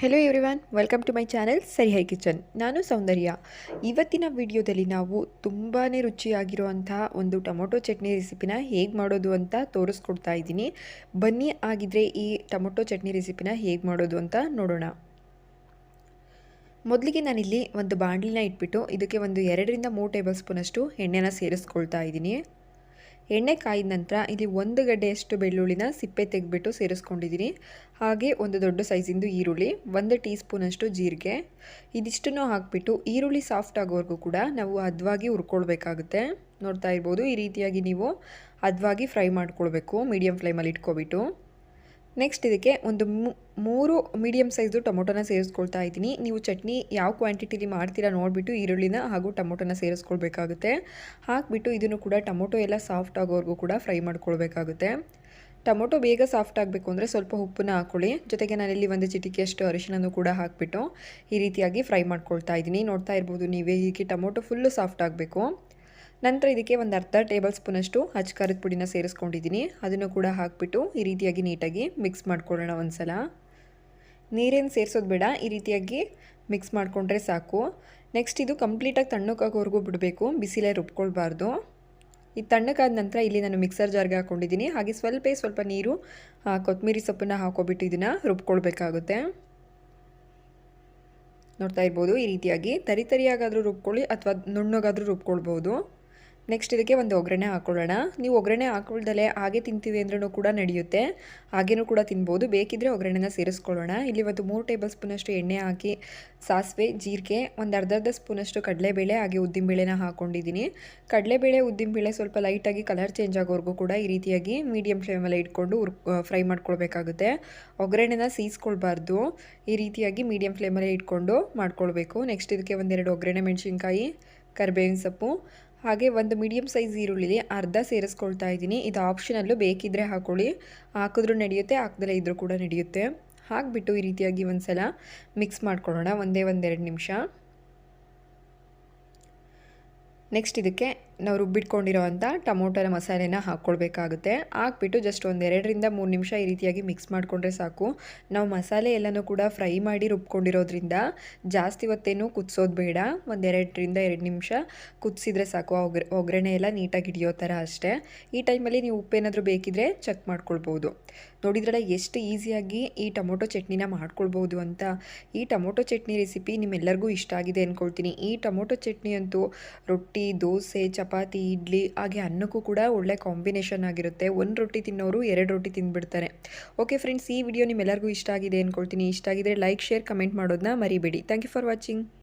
Hello everyone welcome to my channel ಸರಿ ಹೈ kitchen ನಾನು ಸೌಂದರ್ಯ. ಇವತ್ತಿನ ವಿಡಿಯೋದಲ್ಲಿ ನಾವು ತುಂಬಾ ರುಚಿಯಾಗಿರುವಂತಹ ಒಂದು ಟೊಮೊಟೊ ಚಟ್ನಿ ರೆಸಿಪಿನ ಹೇಗೆ ಮಾಡೋದು ಅಂತ ತೋರಿಸ್ಕೊಡ್ತಾ ಇದ್ದೀನಿ. ಬನ್ನಿ ಆಗಿದ್ರೆ ಈ ಟೊಮೊಟೊ ಚಟ್ನಿ ರೆಸಿಪಿನ ಹೇಗೆ ಮಾಡೋದು ಅಂತ ನೋಡೋಣ. ಮೊದಲಿಗೆ ನಾನಿಲ್ಲಿ ಒಂದು ಬಾಣಲಿನ ಇಟ್ಬಿಟ್ಟು ಇದಕ್ಕೆ ಒಂದು ಎರಡರಿಂದ ಮೂರು ಟೇಬಲ್ ಸ್ಪೂನಷ್ಟು ಎಣ್ಣೆನ ಸೇರಿಸ್ಕೊಳ್ತಾ ಇದ್ದೀನಿ. ಎಣ್ಣೆ ಕಾಯಿದ ನಂತರ ಇಲ್ಲಿ ಒಂದು ಗಡ್ಡೆಯಷ್ಟು ಬೆಳ್ಳುಳ್ಳಿನ ಸಿಪ್ಪೆ ತೆಗೆದ್ಬಿಟ್ಟು ಸೇರಿಸ್ಕೊಂಡಿದ್ದೀನಿ. ಹಾಗೆ ಒಂದು ದೊಡ್ಡ ಸೈಜಿಂದು ಈರುಳ್ಳಿ, ಒಂದು ಟೀ ಸ್ಪೂನಷ್ಟು ಜೀರಿಗೆ. ಇದಿಷ್ಟನ್ನು ಹಾಕಿಬಿಟ್ಟು ಈರುಳ್ಳಿ ಸಾಫ್ಟ್ ಆಗೋವರೆಗೂ ಕೂಡ ನಾವು ಹದವಾಗಿ ಹುರ್ಕೊಳ್ಬೇಕಾಗುತ್ತೆ. ನೋಡ್ತಾ ಇರ್ಬೋದು ಈ ರೀತಿಯಾಗಿ ನೀವು ಹದವಾಗಿ ಫ್ರೈ ಮಾಡ್ಕೊಳ್ಬೇಕು ಮೀಡಿಯಮ್ ಫ್ಲೇಮಲ್ಲಿ ಇಟ್ಕೊಬಿಟ್ಟು. ನೆಕ್ಸ್ಟ್ ಇದಕ್ಕೆ ಒಂದು ಮೂರು ಮೀಡಿಯಮ್ ಸೈಜು ಟೊಮೊಟೊನ ಸೇರಿಸ್ಕೊಳ್ತಾ ಇದ್ದೀನಿ. ನೀವು ಚಟ್ನಿ ಯಾವ ಕ್ವಾಂಟಿಟಿಲಿ ಮಾಡ್ತೀರಾ ನೋಡಿಬಿಟ್ಟು ಈರುಳ್ಳಿನ ಹಾಗೂ ಟೊಮೊಟೊನ ಸೇರಿಸ್ಕೊಳ್ಬೇಕಾಗುತ್ತೆ. ಹಾಕಿಬಿಟ್ಟು ಇದನ್ನು ಕೂಡ ಟೊಮೊಟೊ ಎಲ್ಲ ಸಾಫ್ಟ್ ಆಗೋವರೆಗೂ ಕೂಡ ಫ್ರೈ ಮಾಡ್ಕೊಳ್ಬೇಕಾಗುತ್ತೆ. ಟೊಮೊಟೊ ಬೇಗ ಸಾಫ್ಟ್ ಆಗಬೇಕು ಅಂದರೆ ಸ್ವಲ್ಪ ಉಪ್ಪನ್ನ ಹಾಕ್ಕೊಳ್ಳಿ ಜೊತೆಗೆ ನಾನಿಲ್ಲಿ ಒಂದು ಚಿಟಿಕೆಯಷ್ಟು ಅರಿಶಿನೂ ಕೂಡ ಹಾಕಿಬಿಟ್ಟು ಈ ರೀತಿಯಾಗಿ ಫ್ರೈ ಮಾಡ್ಕೊಳ್ತಾ ಇದ್ದೀನಿ. ನೋಡ್ತಾ ಇರ್ಬೋದು ನೀವೇ ಹೀಗೆ ಟೊಮೊಟೊ ಫುಲ್ಲು ಸಾಫ್ಟ್ ಆಗಬೇಕು. ನಂತರ ಇದಕ್ಕೆ ಒಂದು ಅರ್ಧ ಟೇಬಲ್ ಸ್ಪೂನಷ್ಟು ಹಚ್ಚ ಖಾರದ ಪುಡಿನ ಸೇರಿಸ್ಕೊಂಡಿದ್ದೀನಿ. ಅದನ್ನು ಕೂಡ ಹಾಕಿಬಿಟ್ಟು ಈ ರೀತಿಯಾಗಿ ನೀಟಾಗಿ ಮಿಕ್ಸ್ ಮಾಡ್ಕೊಳ್ಳೋಣ ಒಂದು ಸಲ ನೀರೇನು ಸೇರಿಸೋದು ಬೇಡ, ಈ ರೀತಿಯಾಗಿ ಮಿಕ್ಸ್ ಮಾಡಿಕೊಂಡ್ರೆ ಸಾಕು. ನೆಕ್ಸ್ಟ್ ಇದು ಕಂಪ್ಲೀಟಾಗಿ ತಣ್ಣಕ್ಕಾಗೋವರೆಗೂ ಬಿಡಬೇಕು, ಬಿಸಿಲೇ ರುಬ್ಕೊಳ್ಬಾರ್ದು. ಈ ತಣ್ಣಕ್ಕಾದ ನಂತರ ಇಲ್ಲಿ ನಾನು ಮಿಕ್ಸರ್ ಜಾರ್ಗೆ ಹಾಕ್ಕೊಂಡಿದ್ದೀನಿ ಹಾಗೆ ಸ್ವಲ್ಪ ಸ್ವಲ್ಪ ನೀರು ಕೊತ್ತಂಬರಿ ಸೊಪ್ಪನ್ನು ಹಾಕೋಬಿಟ್ಟು ಇದನ್ನು ರುಬ್ಕೊಳ್ಬೇಕಾಗುತ್ತೆ. ನೋಡ್ತಾ ಇರ್ಬೋದು, ಈ ರೀತಿಯಾಗಿ ತರಿತರಿಯಾಗಾದರೂ ರುಬ್ಕೊಳ್ಳಿ ಅಥವಾ ನುಣ್ಣಗಾದರೂ ರುಬ್ಕೊಳ್ಬೋದು. ನೆಕ್ಸ್ಟ್ ಇದಕ್ಕೆ ಒಂದು ಒಗ್ಗರಣೆ ಹಾಕ್ಕೊಳ್ಳೋಣ ನೀವು ಒಗ್ಗರಣೆ ಹಾಕೊಳ್ದಲೆ ಹಾಗೆ ತಿಂತೀವಿ ಅಂದ್ರೂ ಕೂಡ ನಡೆಯುತ್ತೆ. ಹಾಗೇನೂ ಕೂಡ ತಿನ್ಬೋದು. ಬೇಕಿದ್ದರೆ ಒಗ್ಗರಣೆನ ಸೇರಿಸ್ಕೊಳ್ಳೋಣ. ಇಲ್ಲಿ ಒಂದು ಮೂರು ಟೇಬಲ್ ಸ್ಪೂನಷ್ಟು ಎಣ್ಣೆ ಹಾಕಿ, ಸಾಸಿವೆ, ಜೀರಿಗೆ, ಒಂದು ಅರ್ಧ ಅರ್ಧ ಸ್ಪೂನಷ್ಟು ಕಡಲೆಬೇಳೆ ಹಾಗೆ ಉದ್ದಿನಬೇಳೆನ ಹಾಕ್ಕೊಂಡಿದ್ದೀನಿ ಕಡಲೆಬೇಳೆ, ಉದ್ದಿನಬೇಳೆ ಸ್ವಲ್ಪ ಲೈಟಾಗಿ ಕಲರ್ ಚೇಂಜ್ ಆಗೋವರೆಗೂ ಕೂಡ ಈ ರೀತಿಯಾಗಿ ಮೀಡಿಯಮ್ ಫ್ಲೇಮಲ್ಲಿ ಇಟ್ಕೊಂಡು ಉರ್ ಫ್ರೈ ಮಾಡ್ಕೊಳ್ಬೇಕಾಗುತ್ತೆ. ಒಗ್ಗರಣೆನ ಸೀಸ್ಕೊಳ್ಬಾರ್ದು. ಈ ರೀತಿಯಾಗಿ ಮೀಡಿಯಮ್ ಫ್ಲೇಮಲ್ಲೇ ಇಟ್ಕೊಂಡು ಮಾಡ್ಕೊಳ್ಬೇಕು. ನೆಕ್ಸ್ಟ್ ಇದಕ್ಕೆ ಒಂದೆರಡು ಒಗ್ಗರಣೆ ಮೆಣಸಿನ್ಕಾಯಿ, ಕರಿಬೇವಿನ ಸೊಪ್ಪು ಹಾಗೆ ಒಂದು ಮೀಡಿಯಮ್ ಸೈಜ್ ಈರುಳ್ಳಿಲಿ ಅರ್ಧ ಸೇರಿಸ್ಕೊಳ್ತಾ ಇದ್ದೀನಿ. ಇದು ಆಪ್ಷನಲ್ಲೂ ಬೇಕಿದ್ದರೆ ಹಾಕೊಳ್ಳಿ. ಹಾಕಿದ್ರೂ ನಡೆಯುತ್ತೆ ಹಾಕ್ದಲೇ ಇದ್ದರೂ ಕೂಡ ನಡೆಯುತ್ತೆ. ಹಾಕಿಬಿಟ್ಟು ಈ ರೀತಿಯಾಗಿ ಒಂದು ಸಲ ಮಿಕ್ಸ್ ಮಾಡ್ಕೊಳ್ಳೋಣ, ಒಂದೇ ಒಂದೆರಡು ನಿಮಿಷ. ನೆಕ್ಸ್ಟ್ ಇದಕ್ಕೆ ನಾವು ರುಬ್ಬಿಟ್ಕೊಂಡಿರೋ ಅಂಥ ಟೊಮೊಟೊನ ಮಸಾಲೆನ ಹಾಕ್ಕೊಳ್ಬೇಕಾಗುತ್ತೆ ಹಾಕ್ಬಿಟ್ಟು ಜಸ್ಟ್ ಒಂದು ಎರಡರಿಂದ ಮೂರು ನಿಮಿಷ ಈ ರೀತಿಯಾಗಿ ಮಿಕ್ಸ್ ಮಾಡಿಕೊಂಡ್ರೆ ಸಾಕು. ನಾವು ಮಸಾಲೆ ಎಲ್ಲನೂ ಕೂಡ ಫ್ರೈ ಮಾಡಿ ರುಬ್ಕೊಂಡಿರೋದ್ರಿಂದ ಜಾಸ್ತಿ ಹೊತ್ತೇನು ಕುದಿಸೋದು ಬೇಡ. ಒಂದು ಎರಡರಿಂದ ಎರಡು ನಿಮಿಷ ಕುದಿಸಿದ್ರೆ ಸಾಕು. ಒಗ್ರ ಒಗ್ಗರಣೆ ಎಲ್ಲ ನೀಟಾಗಿ ಹಿಡಿಯೋ ಥರ ಅಷ್ಟೇ. ಈ ಟೈಮಲ್ಲಿ ನೀವು ಉಪ್ಪೇನಾದರೂ ಬೇಕಿದ್ರೆ ಚೆಕ್ ಮಾಡ್ಕೊಳ್ಬೋದು. ನೋಡಿದ್ರಲ್ಲ ಎಷ್ಟು ಈಸಿಯಾಗಿ ಈ ಟೊಮೊಟೊ ಚಟ್ನಿನ ಮಾಡ್ಕೊಳ್ಬೋದು ಅಂತ. ಈ ಟೊಮೊಟೊ ಚಟ್ನಿ ರೆಸಿಪಿ ನಿಮ್ಮೆಲ್ಲರಿಗೂ ಇಷ್ಟ ಆಗಿದೆ ಅಂದ್ಕೊಳ್ತೀನಿ ಈ ಟೊಮೊಟೊ ಚಟ್ನಿ ಅಂತೂ ರೊಟ್ಟಿ, ದೋಸೆ ಚಪಾತಿ, ಇಡ್ಲಿ, ಹಾಗೆ ಅನ್ನಕ್ಕೂ ಕೂಡ ಒಳ್ಳೆ ಕಾಂಬಿನೇಷನ್ ಆಗಿರುತ್ತೆ. ಒಂದು ರೊಟ್ಟಿ ತಿನ್ನೋರು ಎರಡು ರೊಟ್ಟಿ ತಿಂದ್ಬಿಡ್ತಾರೆ ಓಕೆ ಫ್ರೆಂಡ್ಸ್ ಈ ವಿಡಿಯೋ ನಿಮ್ಮೆಲ್ಲರಿಗೂ ಇಷ್ಟ ಆಗಿದೆ ಅಂದ್ಕೊಳ್ತೀನಿ ಇಷ್ಟ ಆಗಿದ್ರೆ ಲೈಕ್ ಶೇರ್ ಕಮೆಂಟ್ ಮಾಡೋದನ್ನ ಮರಿಬೇಡಿ. Thank you for watching